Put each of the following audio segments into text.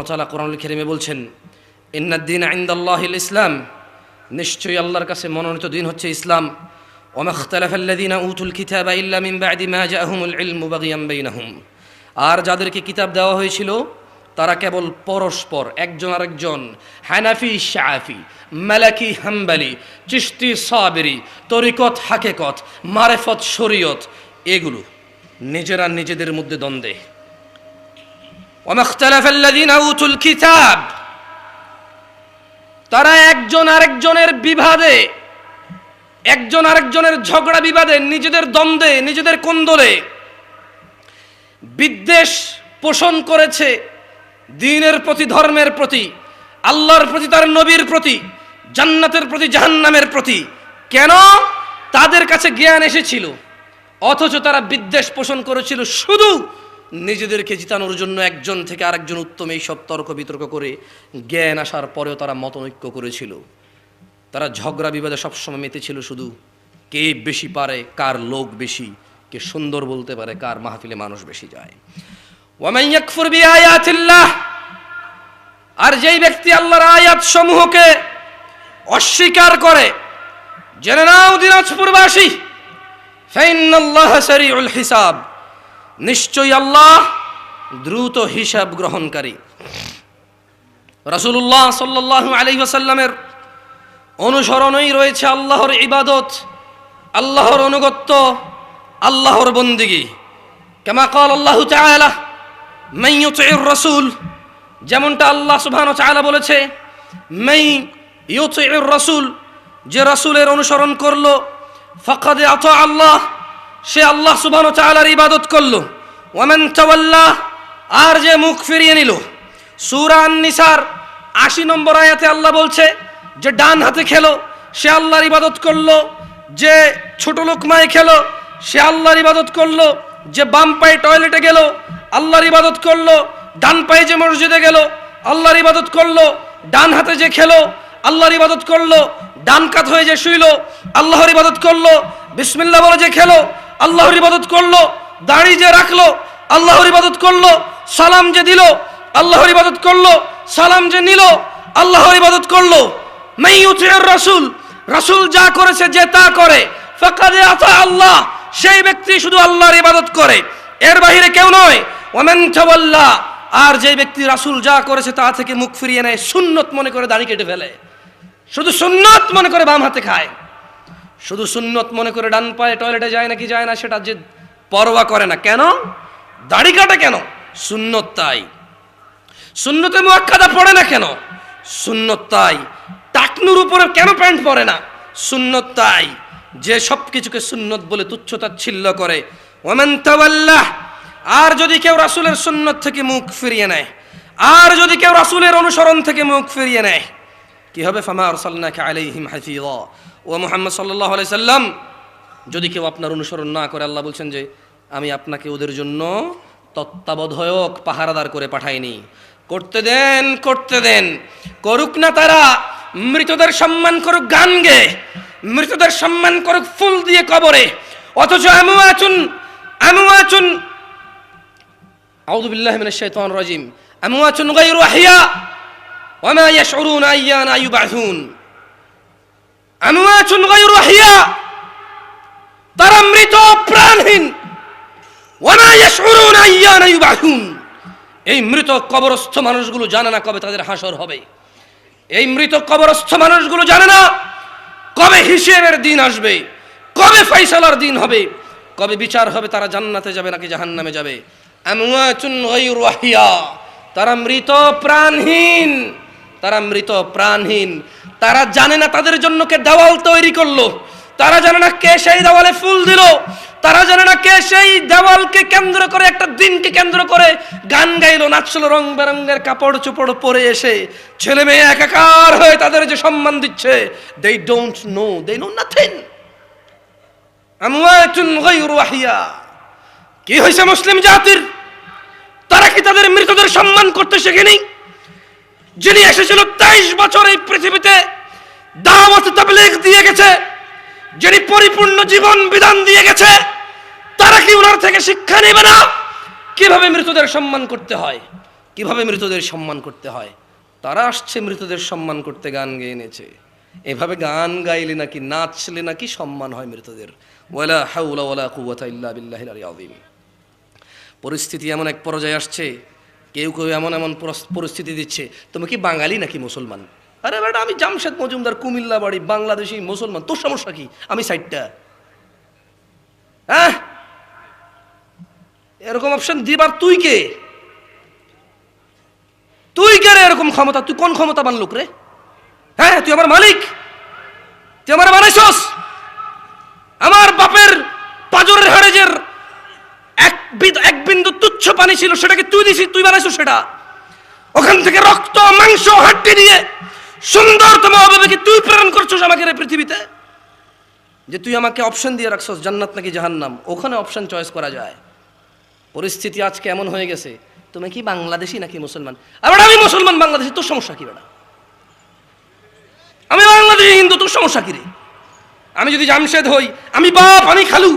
তাআলা কোরআনুল কারীমে বলছেন ইন্নাদ-দীন ইনদাল্লাহিল ইসলাম নিশ্চয়ই আল্লাহর কাছে মনোনীত দিন হচ্ছে ইসলাম। ওমা ইখতালাফাল্লাযীনা উতুল কিতাবা ইল্লা মিন বা'দি মা জাআহুমুল ইলমু বাগিয়াম বাইনাহুম। আর যাদেরকে কিতাব দেওয়া হয়েছিল, তারা কেবল পরস্পর, একজন আরেকজন। হানাফি, শাফি, মালাকি, হাম্বালি, চিশতি, সাবেরি, তরিকত, হাকেকত, মারেফত, শরীয়ত, এগুলো নিজেরা নিজেদের মধ্যে দ্বন্দ্বে। ওমা ইখতালাফাল্লাযীনা উতুল কিতাব। তারা একজন আরেকজনের বিবাদে, একজন আরেকজনের ঝগড়া বিবাদে, নিজেদের দ্বন্দ্বে, নিজেদের কোন্দলে বিদ্বেষ পোষণ করেছে দিনের প্রতি, ধর্মের প্রতি, আল্লাহর প্রতি, তার নবীর প্রতি, জান্নাতের প্রতি, জাহান্নামের প্রতি। কেন? তাদের কাছে জ্ঞান এসেছিল, অথচ তারা বিদ্বেষ পোষণ করেছিল শুধু নিজেদেরকে জিতানোর জন্য একজন থেকে আরেকজন উত্তম এই সব তর্ক বিতর্ক করে জ্ঞান আসার পরেও তারা মতনৈক্য করেছিল। তারা ঝগড়া বিবাদে সবসময় মেতেছিল শুধু কে বেশি পারে, কার লোক বেশি, কে সুন্দর বলতে পারে, কার মাহফিলে মানুষ বেশি যায়। আর যেই ব্যক্তি আল্লাহর আয়াত সমূহকে অস্বীকার করে, জেনে নাও দিনাজপুরবাসী হিসাব। নিশ্চয়ই আল্লাহ দ্রুত হিসাব গ্রহণকারী। রাসূলুল্লাহ সাল্লাল্লাহু আলাইহি ওয়াসাল্লামের অনুসরণই রয়েছে আল্লাহর ইবাদত, আল্লাহর অনুগত্য আল্লাহর বন্দিগি। কেমা কল আল্লাহ মান ইউতিউর রাসূল যেমনটা আল্লাহ সুবহানাহু ওয়া তাআলা বলেছে মাই ইউতিউর রাসূল যে রাসূলের অনুসরণ করল, ফাকাদ আতা আল্লাহ সে আল্লাহ সুবহানাহু ওয়া ইবাদত করল। ওয়ামান তাওয়াল্লা, আর যে মুখ ফিরিয়ে নিল। সূরা আন-নিসার 80 নম্বর আয়াতে আল্লাহ বলছে, যে ডান হাতে খেলো, সে আল্লাহর ইবাদত করল। যে ছোট লোকমায় খেলো, সে আল্লাহর ইবাদত করল। যে বাম পায়ে টয়লেটে গেল, আল্লাহর ইবাদত করল। ডান পায়ে যে মসজিদে গেল, আল্লাহর ইবাদত করল। ডান হাতে যে খেলো, আল্লাহর ইবাদত করল। ডান কাত হয়ে যে শুইলো, আল্লাহর ইবাদত করল। বিসমিল্লাহ বলে যে খেলো আল্লাহর ইবাদত করল, দাড়ি যে রাখল, আল্লাহর ইবাদত করল, সালাম যে দিল, আল্লাহর ইবাদত করল, সালাম যে নিল, আল্লাহর ইবাদত করল। মাই ইউতিউর রাসূল রাসূল যা করেছে যে তা করে। ফাকাদ আতা আল্লাহ, সেই ব্যক্তি শুধু আল্লাহর ইবাদত করে। এর বাইরে কেউ নয়। ওমান তাওয়াল্লা, আর যে ব্যক্তি রাসূল যা করেছে তা থেকে মুখ ফিরিয়ে নেয়, সুন্নত মনে করে দাড়ি কেটে ফেলে। শুধু সুন্নত মনে করে বাম হাতে খায়। শুধু সুন্নত মনে করে ডান পায়ে টয়লেটে যায় নাকি যায় না সেটা যে পরোয়া করে না। কেন? দাড়ি কাটে কেন? সুন্নত তাই। সুন্নতে মুয়াক্কাদা পড়ে না কেন? সুন্নত তাই। টাকনুর উপরে কেন প্যান্ট পরে না? সুন্নত তাই। যে সব কিছুকে সুন্নত বলে তুচ্ছতাচ্ছিল্য করে। ওমান তাওয়াল্লাহ, আর যদি কেউ রাসূলের সুন্নত থেকে মুখ ফিরিয়ে নেয়, আর যদি কেউ রাসূলের অনুসরণ থেকে মুখ ফিরিয়ে নেয়, কি হবে? ফামা আরসালনাকা আলাইহিম হাফিযা। ও মুহাম্মদ আলাইহি সাল্লাম, যদি কেউ আপনার অনুসরণ না করে, আল্লাহ বলছেন যে, আমি আপনাকে ওদের জন্য তত্ত্বাবধায়ক পাহারাদার করে পাঠাইনি। করতে দেন করতে দেন। করুক না তারা, মৃতদের সম্মান করুক গান গে মৃতদের সম্মান করুক ফুল দিয়ে কবরে। অথচ আমুয়াচুন আমুয়াচুন আউযু বিল্লাহি মিনাশ শাইতানির রাজিম। আমুয়াচুন গায়রু আহিয়া ওয়ামা ইয়াশউরুনা আইয়ানা ইউবাসুন। আমওয়াতুন গায়রু আহিয়া তারা মৃত প্রাণহীন। ওয়ামা ইয়াশউরুনা আইয়ানা ইউবাসুন। এই মৃত কবরস্থ মানুষগুলো জানে না কবে তাদের হাসর হবে। এই মৃত কবরস্থ মানুষগুলো জানে না কবে হিসেবের দিন আসবে, কবে ফয়সালার দিন হবে, কবে বিচার হবে তারা জান্নাতে যাবে নাকি জাহান্নামে যাবে। আমওয়াতুন গায়রু আহিয়া তারা মৃত প্রাণহীন। তারা মৃত প্রাণহীন। তারা জানে না তাদের জন্য কে দেওয়াল তৈরি করল। তারা জানে না কে সেই দেওয়ালে ফুল দিল। তারা জানে না কে সেই দেওয়ালকে কেন্দ্র করে, একটা দিনকে কেন্দ্র করে গান গাইলো, নাচলো, রং বেরঙ্গের কাপড় চোপড় পরে এসে ছেলে মেয়ে একাকার হয়ে তাদের যে সম্মান দিচ্ছে they don't know they know nothing কি হয়েছে মুসলিম জাতির? তারা কি তাদের মৃতদের সম্মান করতে শেখেনি? যিনি এসেছিল তেইশ বছর এই পৃথিবীতে, দাওয়াত দিয়ে গেছে, যিনি পরিপূর্ণ জীবন বিধান দিয়ে গেছে, তারা কি ওনার থেকে শিক্ষা নেবে না? কীভাবে মৃতদের সম্মান করতে হয়? কীভাবে মৃতদের সম্মান করতে হয়? তারা আসছে মৃতদের সম্মান করতে, গান গেয়ে এনেছে এভাবে গান গাইলে নাকি, নাচলে নাকি সম্মান হয় মৃতদের। ওয়ালা হাউলা ওয়ালা আযীম। পরিস্থিতি এমন এক পর্যায়ে আসছে কেউ কেউ এমন এমন পরিস্থিতি দিচ্ছে, তুমি কি বাঙালি নাকি মুসলমান? আরে বেটা, আমি জামশেদ মজুমদার, কুমিল্লা বাড়ি, বাংলাদেশি মুসলমান, তোর সমস্যা কি? আমি সাইডটা হ্যাঁ? এরকম অপশন দিবার তুই কে? তুই কে রে এরকম ক্ষমতা? তুই কোন ক্ষমতাবান লোক রে? হ্যাঁ তুই আমার মালিক। তুই আমার বানাইছস। আমার বাপের পাজরের হাড়েজের এক বিদ- এক বিন্দু তুচ্ছ পানি ছিল সেটাকে তুই দিছিস? তুই বানাইছো সেটা? ওখান থেকে রক্ত, মাংস, হাড্ডি দিয়ে সুন্দরতম অভাবে তুই প্রেরণ করছিস আমাকে রে পৃথিবীতে। যে তুই আমাকে অপশন দিয়ে রাখছস, জান্নাত নাকি জাহান্নাম? ওখানে অপশন চয়েস করা যায়। পরিস্থিতি আজকে এমন হয়ে গেছে, তুমি কি বাংলাদেশি নাকি মুসলমান? আবার আমি মুসলমান, বাংলাদেশি, তোর সমস্যা কি বেটা? আমি বাংলাদেশি, হিন্দু, তোর সমস্যা কি রে? আমি যদি জামশেদ হই, আমি বাপ, আমি খালু,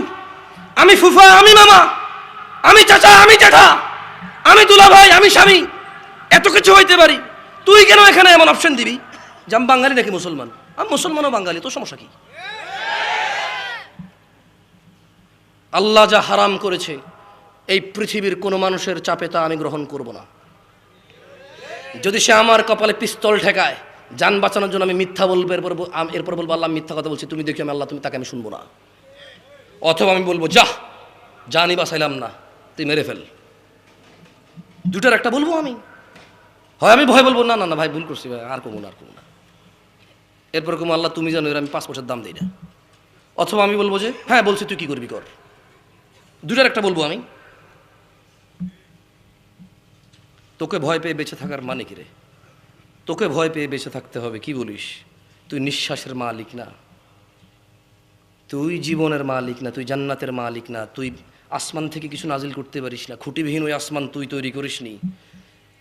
আমি ফুফা, আমি মামা আমি চাচা, আমি জ্যাঠা আমি দুলা ভাই, আমি স্বামী। এত কিছু হইতে পারি। তুই কেন এখানে এমন অপশন দিবি? যে আমি বাঙালি নাকি মুসলমান? আমি মুসলমানও বাঙালি, তোর সমস্যা কি? আল্লাহ যা হারাম করেছে, এই পৃথিবীর কোনো মানুষের চাপে তা আমি গ্রহণ করব না। যদি সে আমার কপালে পিস্তল ঠেকায়, যান বাঁচানোর জন্য আমি মিথ্যা বলব, এরপর এরপর বলব, আল্লাহ মিথ্যা কথা বলছি, তুমি দেখি আমি আল্লাহ, তুমি তাকে আমি শুনব না। অথবা আমি বলব যা জানি বাঁচাইলাম না। তুই মেরে ফেল। দুটার একটা বলব? আমি। হয় আমি ভয় বলব? না না না ভাই ভুল করছি ভাই আর কমো না আর কমো না। এরপর কমো আল্লাহ তুমি জানো এর আমি পাঁচ বছর দাম দিই না। অথবা আমি বলব যে হ্যাঁ বলছি তুই কি করবি কর। দুটার একটা বলব আমি। তোকে ভয় পেয়ে বেঁচে থাকার মানে কি রে? তোকে ভয় পেয়ে বেঁচে থাকতে হবে কি বলিস? তুই নিঃশ্বাসের মালিক না। তুই জীবনের মালিক না তুই জান্নাতের মালিক না তুই আসমান থেকে কিছু নাজিল করতে পারিস না। খুঁটিবিহীন ওই আসমান তুই তৈরি করিসনি।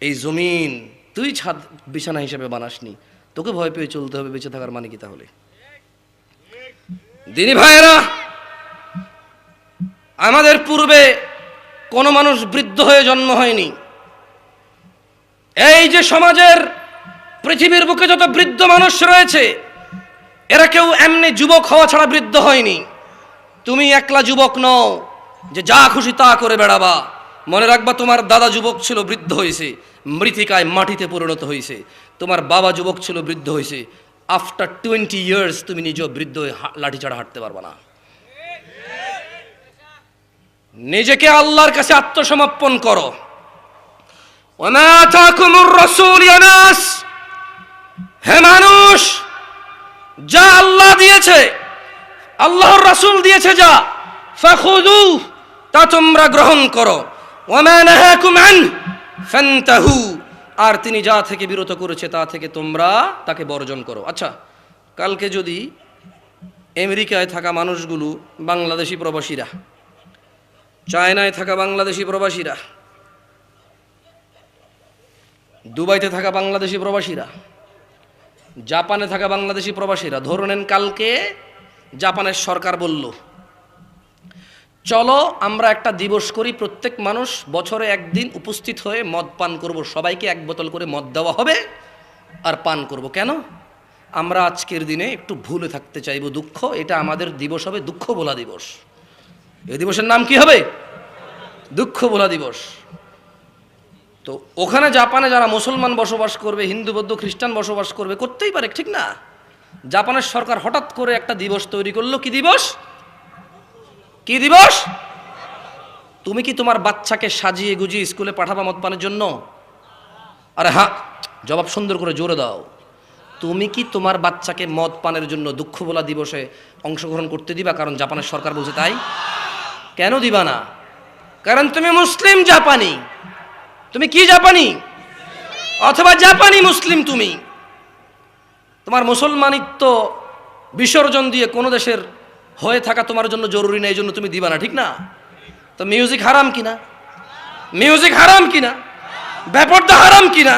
এই জমিন তুই ছাদ বিছানা হিসেবে বানাসনি। তোকে ভয় পেয়ে চলতে হবে, বেঁচে থাকার মানে কি তাহলে? দিনী ভাইয়েরা, আমাদের পূর্বে কোনো মানুষ বৃদ্ধ হয়ে জন্ম হয়নি। এই যে সমাজের পৃথিবীর বুকে যত বৃদ্ধ মানুষ রয়েছে, এরা কেউ এমনি যুবক হওয়া ছাড়া বৃদ্ধ হয়নি। তুমি একলা যুবক নও। যে যা খুশি তা করে বেড়াবা। মনে রাখবা, তোমার দাদা যুবক ছিল বৃদ্ধ হয়েছে মৃতিকায় মাটিতে পরিণত হয়েছে তোমার বাবা যুবক ছিল বৃদ্ধ হয়েছে আফটার টোয়েন্টি ইয়ার্স তুমি নিজেও বৃদ্ধ হয়ে লাঠি ছাড়া হাঁটতে পারবা না। নিজেকে আল্লাহর কাছে আত্মসমর্পণ করো। হে মানুষ, যা আল্লাহ দিয়েছে, আল্লাহর রসুল দিয়েছে যা ফাখুদু তা তোমরা গ্রহণ করো। আর তিনি যা থেকে বিরত করেছে তা থেকে তোমরা তাকে বর্জন করো। আচ্ছা কালকে যদি আমেরিকায় থাকা মানুষগুলো বাংলাদেশি প্রবাসীরা, চায়নায় থাকা বাংলাদেশি প্রবাসীরা, দুবাইতে থাকা বাংলাদেশি প্রবাসীরা, জাপানে থাকা বাংলাদেশি প্রবাসীরা, ধরে নেন কালকে জাপানের সরকার বলল চলো, আমরা একটা দিবস করি, প্রত্যেক মানুষ বছরে একদিন উপস্থিত হয়ে মদ পান করব। সবাইকে এক বোতল করে মদ দেওয়া হবে আর পান করব। কেন? আমরা আজকের দিনে একটু ভুলে থাকতে চাইব দুঃখ, এটা আমাদের দিবস হবে দুঃখ বলা দিবস। এই দিবসের নাম কি হবে? দুঃখ বলা দিবস। তো ওখানে জাপানে যারা মুসলমান বসবাস করবে, হিন্দু, বৌদ্ধ, খ্রিস্টান বসবাস করবে, করতেই পারে, ঠিক না? জাপানের সরকার হঠাৎ করে একটা দিবস তৈরি করল, কি দিবস? কি দিবস? তুমি কি তোমার বাচ্চাকে সাজিয়ে গুজিয়ে স্কুলে পাঠাবা মদ পানের জন্য? আরে হ্যাঁ জবাব সুন্দর করে জোরে দাও। তুমি কি তোমার বাচ্চাকে মদ পানের জন্য দুঃখ বলা দিবসে অংশগ্রহণ করতে দিবা? কারণ জাপানের সরকার বলছে তাই। কেন দিবা না? কারণ তুমি মুসলিম জাপানি। তুমি কি জাপানি? অথবা জাপানি মুসলিম তুমি। তোমার মুসলমানিত্ব বিসর্জন দিয়ে কোনো দেশের হয়ে থাকা তোমার জন্য জরুরি না, এই জন্য তুমি দিবা না, ঠিক না? তো মিউজিক হারাম কিনা? মিউজিক হারাম কিনা? ব্যাপারটা হারাম কিনা?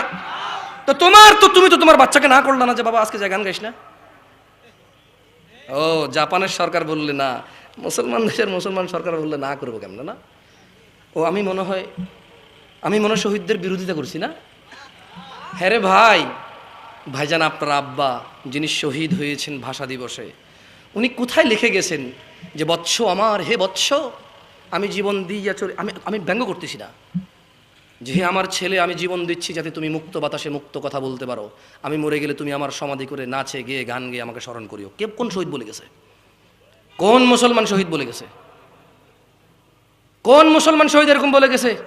তো তোমার তো, তুমি তো তোমার বাচ্চাকে না করলে না যে, বাবা, আজকে যা গান গাইস না? ও, জাপানের সরকার বললে না, মুসলমান দেশের মুসলমান সরকার বললে না করব কেমন না? ও, আমি মনে হয়, আমি মনে শহীদদের বিরোধিতা করছি না? হ্যাঁ রে ভাই, ভাইজান আপনার আব্বা, যিনি শহীদ হয়েছেন ভাষা দিবসে উনি কোথায় লিখে গেছেন যে, বৎস আমার, হে বৎস, আমি জীবন দিয়া চলে, আমি আমি ব্যঙ্গ করতেছি না। যে, হে আমার ছেলে, আমি জীবন দিচ্ছি যাতে তুমি মুক্ত বাতাসে মুক্ত কথা বলতে পারো। আমি মরে গেলে তুমি আমার সমাধি করে নাচে, গেয়ে, গান গেয়ে আমাকে স্মরণ করিও। কে, কোন শহীদ বলে গেছে? কোন মুসলমান শহীদ বলে গেছে? কোন মুসলমান শহীদ এরকম বলে গেছে?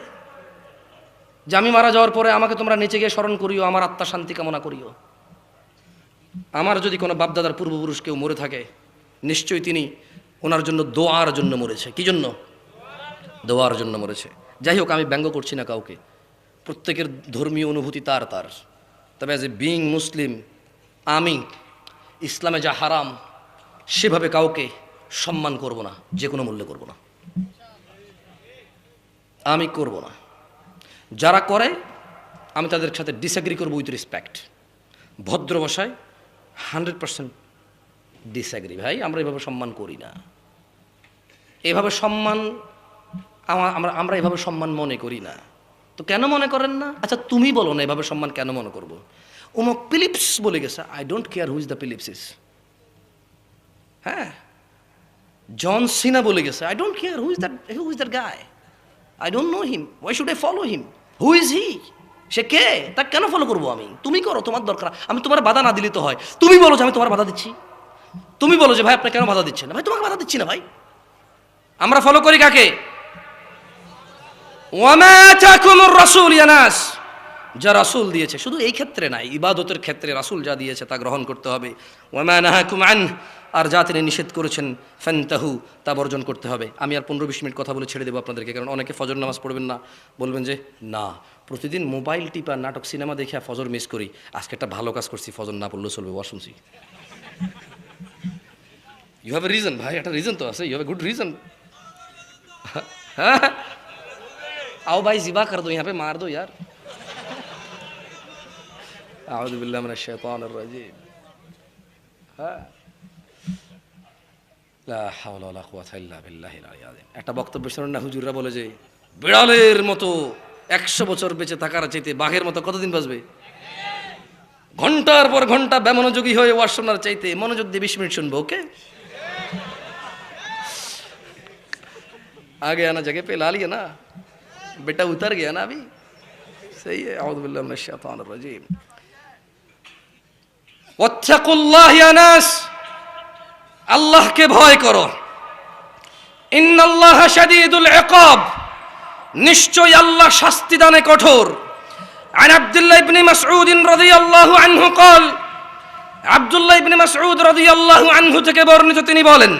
যে, আমি মারা যাওয়ার পরে আমাকে তোমরা নিচে গিয়ে স্মরণ করিও, আমার আত্মা শান্তি কামনা করিও। আমার যদি কোনো বাপদাদার পূর্বপুরুষ কেউ মরে থাকে নিশ্চয়ই তিনি ওনার জন্য দোয়ার জন্য মরেছে। কি জন্য? দোয়ার জন্য মরেছে। যাই হোক, আমি ব্যঙ্গ করছি না কাউকে। প্রত্যেকের ধর্মীয় অনুভূতি তার তার। তবে অ্যাজ এ বিং মুসলিম আমি ইসলামে যা হারাম, সেভাবে কাউকে সম্মান করব না, যে কোনো মূল্যে করব না। আমি করব না। যারা করে, আমি তাদের সাথে ডিসএগ্রি করব উইথ রেসপেক্ট ভদ্র হান্ড্রেড পার্সেন্ট ডিসএগ্রি ভাই, আমরা এভাবে সম্মান করি না। এভাবে সম্মান আমরা আমরা এভাবে সম্মান মনে করি না। তো কেন মনে করেন না? আচ্ছা তুমি বলো না এভাবে সম্মান কেন মনে করব? ওমক পিলিপস বলে গেছে I don't care who's the ফিলিপসিস হ্যাঁ? জন সিনা বলে গেছে I don't care who's that who's that guy I don't know him why should I follow him who is he সে কে? তা কেন ফলো করব আমি? তুমি করো, তোমার দরকার। আমি তোমার বাধা না দিলে তো হয়। তুমি বলো যে আমি তোমার বাধা দিচ্ছি। তুমি বলো যে, ভাই আপনি কেন বাধা দিচ্ছেন না? ভাই, তোমাকে বাধা দিচ্ছি না, ভাই। আমরা ফলো করি কাকে? ইয়ানাস। যা রাসুল দিয়েছে। শুধু এই ক্ষেত্রে নাই ইবাদতের ক্ষেত্রে রাসুল যা দিয়েছে তা গ্রহণ করতে হবে। আর যা তিনি নিষেধ করেছেন, ফান্তাহু, তা বর্জন করতে হবে। আমি আর পনেরো বিশ মিনিট কথা বলে ছেড়ে দেবো আপনাদেরকে, কারণ অনেকে ফজর নামাজ পড়বেন না। বলবেন যে, না, প্রতিদিন মোবাইল টিপা নাটক সিনেমা দেখে ফজর মিস করি। আজকে একটা ভালো কাজ করছি, ফজর না পড়লেও চলবে ওয়া ইউ হ্যাভ এ রিজন ভাই একটা রিজন তো আছে you have a good reason হ্যাঁ आओ भाई जिबा कर दो यहाँ पे मार दो यार आउज़ बिल्लाह मिनश शैतानिर रजीम হ্যাঁ লা হাওলা ওয়ালা কুওয়াতা ইল্লা বিল্লাহিল আলিয়্যিল আযীম একটা বক্তব্য শুনুন না হুজুররা বলে যে বিড়ালের মতো একশো বছর বেঁচে থাকার চাইতে বাঘের মতো কতদিন বাঁচবে ঘন্টার পর ঘন্টা বেমনোযোগী হয়ে ওয়াজ শোনার চাইতে মনোযোগ দিয়ে বিশ মিনিট শুনবো ওকে आ गया ना जगह पे ला लिया ना बेटा उतर गया ना अभी सही है अऊज़ु बिल्लाहि मिनश शैतानिर रजीम ওয়াত্তাকুল্লাহ ইয়া নাস আল্লাহকে ভয় করো ইন্নাল্লাহ শাদীদুল ইকাব নিশ্চয় আল্লাহ শাস্তি দানে কঠোর عن عبد الله بن مسعود رضي الله عنه قال عبد الله بن مسعود رضي الله عنه থেকে বর্ণিত তিনি বলেন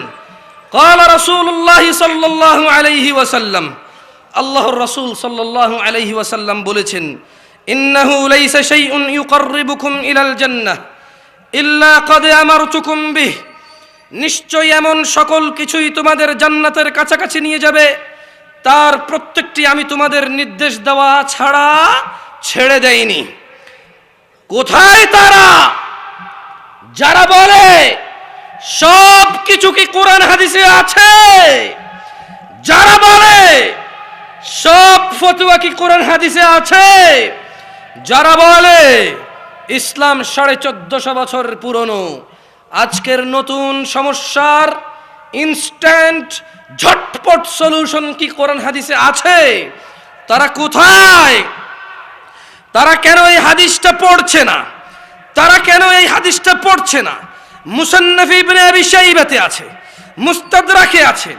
قال رسول الله صلى الله عليه وسلم আল্লাহর রাসূল সাল্লাল্লাহু আলাইহি ওয়াসাল্লাম বলেছেন ইন্নাহু লাইসা শাইউন ইউকাররিবুকুম ইলাল জান্নাহ ইল্লা কদ আমারতুকুম বিহ নিশ্চয় এমন সকল কিছুই তোমাদের জান্নাতের কাছাকাছি নিয়ে যাবে তার প্রত্যেকটি আমি তোমাদের নির্দেশ দেওয়া ছাড়া ছেড়ে দেইনি কোথায় তারা যারা বলে সব কিছু কি কোরআন হাদিসে আছে? যারা বলে, সব ফতুয়া কি কোরআন হাদিসে আছে? যারা বলে, ইসলাম সাড়ে চোদ্দশো বছর পুরনো, আজকের নতুন সমস্যার ইনস্ট্যান্ট ঝটপট সলিউশন কি কোরআন হাদিসে আছে? তারা কোথায়? তারা কেন এই হাদিসটা পড়ছে না? তারা কেন এই হাদিসটা পড়ছে না? মুসান্নফ ইবনে আবি শাইবাতে আছে, মুস্তাদরাকে আছে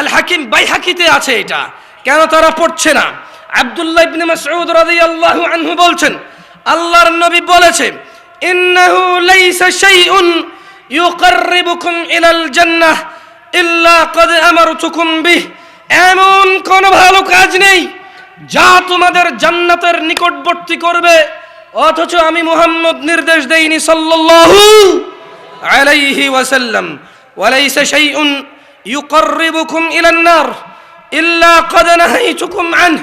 আল হাকিম বাইহাকিতে আছে এটা। কেন তারা পড়ছে না? আব্দুল্লাহ ইবনে মাসউদ রাদিয়াল্লাহু আনহু বলছেন, আল্লাহর নবী বলেছে, ইন্নাহু লাইসা শাইউন ইউকাররিবুকুম ইলাল জান্নাহ ইল্লা কদ আমারতুকুম বিহ। এমন কোন ভালো কাজ নেই যা তোমাদের জান্নাতের নিকটবর্তী করবে, অথচ আমি মুহাম্মদ নির্দেশ দেইনি সাল্লাল্লাহু আলাইহি ওয়াসাল্লাম, ওয়ালাইসা শাইউন ইউকাররিবুকুম ইলান নার, ইল্লা কদ নাহাইতুকুম আনহ,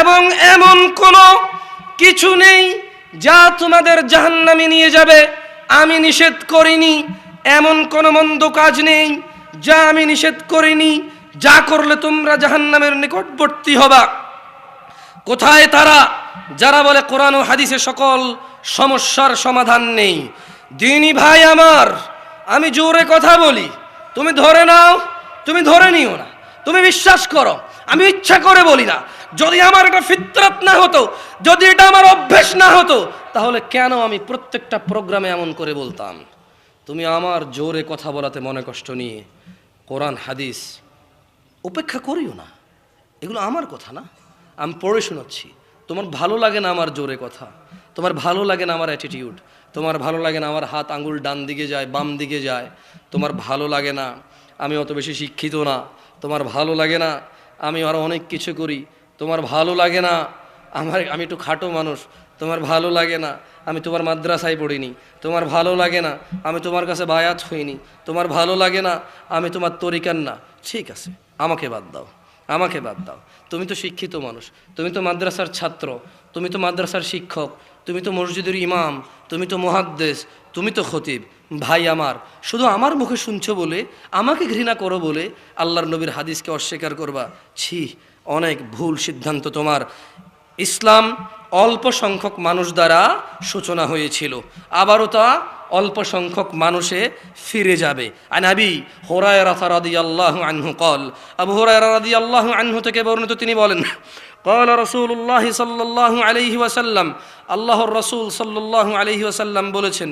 এবং এমন কোন কিছু নেই যা তোমাদের জাহান্নামে নিয়ে যাবে। আমি নিষেধ করিনি, এমন কোন মন্দ কাজ নেই যা আমি নিষেধ করিনি। যা করলে তোমরা জাহান্নামের নিকটবর্তী হবা। কোথায় তারা? যারা বলে কোরআন ও হাদিসে সকল সমস্যার সমাধান নেই। দিনী ভাই আমার, আমি জোরে কথা বলি। তুমি ধরে নাও, তুমি ধরে নিও না। তুমি বিশ্বাস করো, আমি ইচ্ছা করে বলি না। যদি আমার এটা ফিতরাত না হতো, যদি এটা আমার অভ্যেস না হতো, তাহলে কেন আমি প্রত্যেকটা প্রোগ্রামে এমন করে বলতাম? তুমি আমার জোরে কথা বলাতে মনে কষ্ট নিয়ে কোরআন, হাদিস উপেক্ষা করিও না। এগুলো আমার কথা না। আমি পড়ে শোনাচ্ছি। তোমার ভালো লাগে না আমার জোরে কথা। তোমার ভালো লাগে না আমার অ্যাটিটিউড তোমার ভালো লাগে না, আমার হাত আঙ্গুল ডান দিকে যায়, বাম দিকে যায়, তোমার ভালো লাগে না, আমি অত বেশি শিক্ষিত না, তোমার ভালো লাগে না, আমি আরও অনেক কিছু করি, তোমার ভালো লাগে না, আমার, আমি একটু খাটো মানুষ, তোমার ভালো লাগে না, আমি তোমার মাদ্রাসায় পড়িনি, তোমার ভালো লাগে না, আমি তোমার কাছে বায়াত হইনি, তোমার ভালো লাগে না, আমি তোমার তরিকার না, ঠিক আছে, আমাকে বাদ দাও, আমাকে বাদ দাও, তুমি তো শিক্ষিত মানুষ, তুমি তো মাদ্রাসার ছাত্র, তুমি তো মাদ্রাসার শিক্ষক তুমি তো মসজিদের ইমাম, তুমি তো মহাদ্দেশ তুমি তো খতিব। ভাই আমার, শুধু আমার মুখে শুনছো বলে, আমাকে ঘৃণা করো বলে আল্লাহর নবীর হাদিসকে অস্বীকার করবা? ছি, অনেক ভুল সিদ্ধান্ত তোমার। ইসলাম অল্প সংখ্যক মানুষ দ্বারা সূচনা হয়েছিল। আবারও তা অল্প সংখ্যক মানুষে ফিরে যাবে আনাবি হোরায়রা রাদিয়াল্লাহু আনহু কল আবু হোরায়রা রাদিয়াল্লাহু আনহু থেকে বর্ণিত তিনি বলেন قال رسول الله صلى الله عليه وسلم আল্লাহর রাসূল সাল্লাল্লাহু আলাইহি ওয়াসাল্লাম বলেছেন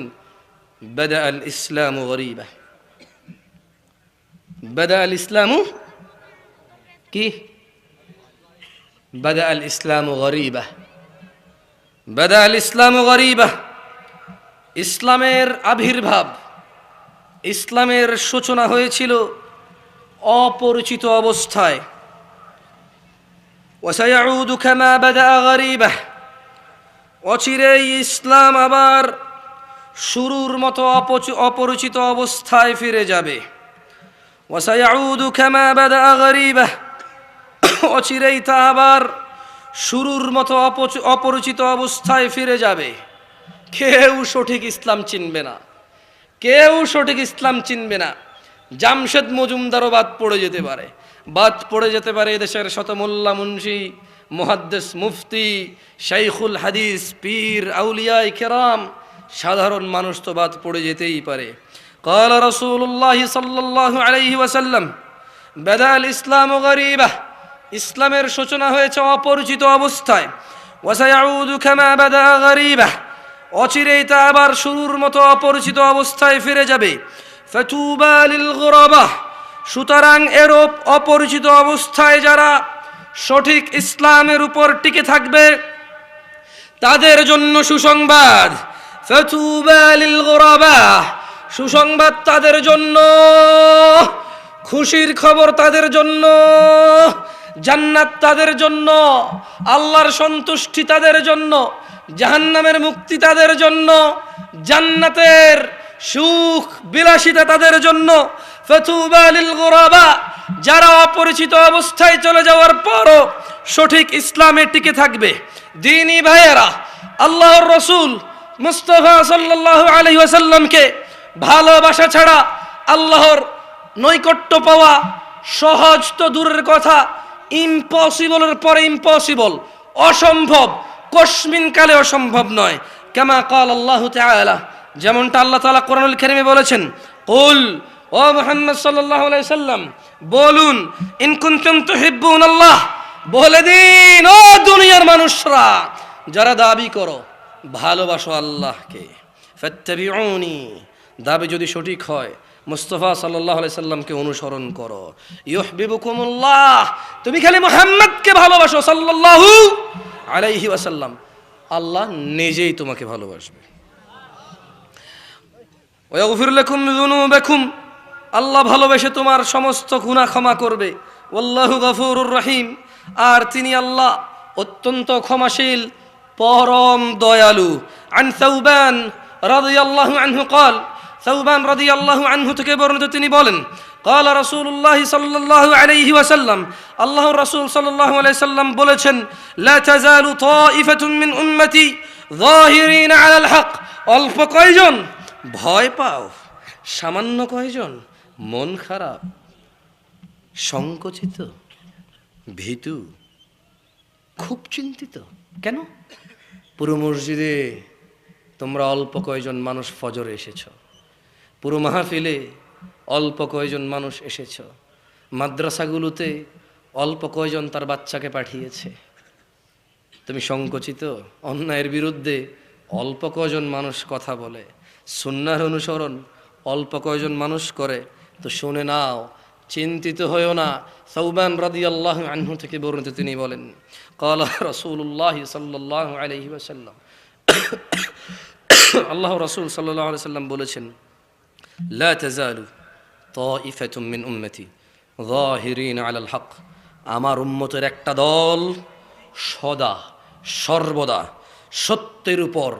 بدا الاسلام غريبا بدا الاسلام কি بدا الاسلام غريبا بدا الاسلام غريبا ইসলামের আবির্ভাব, ইসলামের সূচনা হয়েছিল অপরিচিত অবস্থায়। অচিরেই ইসলাম আবার শুরুর মতো অপরিচিত অবস্থায় ফিরে যাবে। অচিরেই তা আবার শুরুর মতো অপরিচিত অবস্থায় ফিরে যাবে। কেউ সঠিক ইসলাম চিনবে না কেউ সঠিক ইসলাম চিনবে না জামশেদ মজুমদারও বাদ পড়ে যেতে পারে বাদ পড়ে যেতে পারে এদেশের শতমোল্লা মুন্সি মুহাদ্দেস মুফতি শাইখুল হাদিস পীর আউলিয়া কেরাম সাধারণ মানুষ তো বাদ পড়ে যেতেই পারে قال رسول الله صلى الله عليه وسلم بدا الإسلام غريبة ইসলামের সূচনা হয়েছে অপরিচিত অবস্থায় ওয়াসায়াউদু কামা বাদা গরিবা অচিরেই তা আবার শুরুর মতো অপরিচিত অবস্থায় ফিরে যাবে। সুতরাং এরূপ অপরিচিত অবস্থায় যারা সঠিক ইসলামের উপর টিকে থাকবে, তাদের জন্য সুসংবাদ। সুসংবাদ তাদের জন্য, খুশির খবর তাদের জন্য, জান্নাত তাদের জন্য, আল্লাহর সন্তুষ্টি তাদের জন্য জাহান্নামের মুক্তি তাদের জন্য, জান্নাতের সুখ বিলাসিতা তাদের জন্য। যারা অপরিচিত অবস্থায় চলে যাওয়ার পরও সঠিক ইসলামে টিকে থাকবে। দিনী ভাইয়েরা, আল্লাহর রসুল মুস্তফা সাল্লাল্লাহু আলাইহি ওয়াসাল্লামকে ভালোবাসা ছাড়া আল্লাহর নৈকট্য পাওয়া সহজ তো দূরের কথা ইম্পসিবলের পরে ইম্পসিবল অসম্ভব। কসমিন কালে অসম্ভব নয়। কেমা কাল আল্লাহ যেমনটা আল্লাহ তাআলা কোরআনুল কারীমে বলেছেন, কুল, ও মোহাম্মদ আলাইহি সাল্লাম বলুন, ইন কুনতুম তুহিব্বুন আল্লাহ, বলে দিন, ও দুনিয়ার মানুষরা, যারা দাবি করো, ভালোবাসো আল্লাহকে, ফাত্তাবিউনি, দাবি যদি সঠিক হয়, মুস্তফা সাল্লাহ সাল্লামকে অনুসরণ করো। ইউহবিবুকুমুল্লাহ তুমি খালি মোহাম্মদকে ভালোবাসো, সাল্লাল্লাহু আলাইহি ওয়াসাল্লাম আল্লাহ নিজেই তোমাকে ভালোবাসবে ওয়াগফির লাকুম যুনুবাকুম আল্লাহ ভালোবেসে তোমার সমস্ত গুনাহ ক্ষমা করবে ওয়াল্লাহু গফুরুর রহিম আর তিনি আল্লাহ অত্যন্ত ক্ষমাশীল পরম দয়ালু আন সাউবান রাদিয়াল্লাহু আনহু قال সাউবান রাদিয়াল্লাহু আনহু থেকে বর্ণিত তিনি বলেন قال رسول الله صلى الله عليه وسلم الله رسول صلى الله عليه وسلم বলেছেন لا تزال طائفة من أمتي ظاهرين على الحق অল্প কয়জন ভয় পাও সামান্য কয়জন মন খারাপ সংকুচিত ভীতু খুব চিন্তিত কেন পুরো মসজিদে তোমরা অল্প কয়জন মানুষ ফজরে এসেছ পুরো মাহফিলে অল্প কয়জন মানুষ এসেছ। মাদ্রাসাগুলোতে অল্প কয়জন তার বাচ্চাকে পাঠিয়েছে। তুমি সংকোচিত? অন্যায়ের বিরুদ্ধে অল্প কয়জন মানুষ কথা বলে। সুন্নার অনুসরণ অল্প কয়জন মানুষ করে। তো শুনে নাও, চিন্তিত হয়েও না। সৌবান রাদি আল্লাহ আহ্ন থেকে বর্ণিত তিনি বলেন, কলা রসুল্লাহ সাল্লাহ আলহি আসাল্লাম আল্লাহ রসুল সাল্লাহ সাল্লাম বলেছেন, লা তেজালু। তাইফাতুম মিন উম্মতি যাহিরিন আলাল হক। আমার উম্মতের একটা দল সদা সর্বদা সত্যের উপর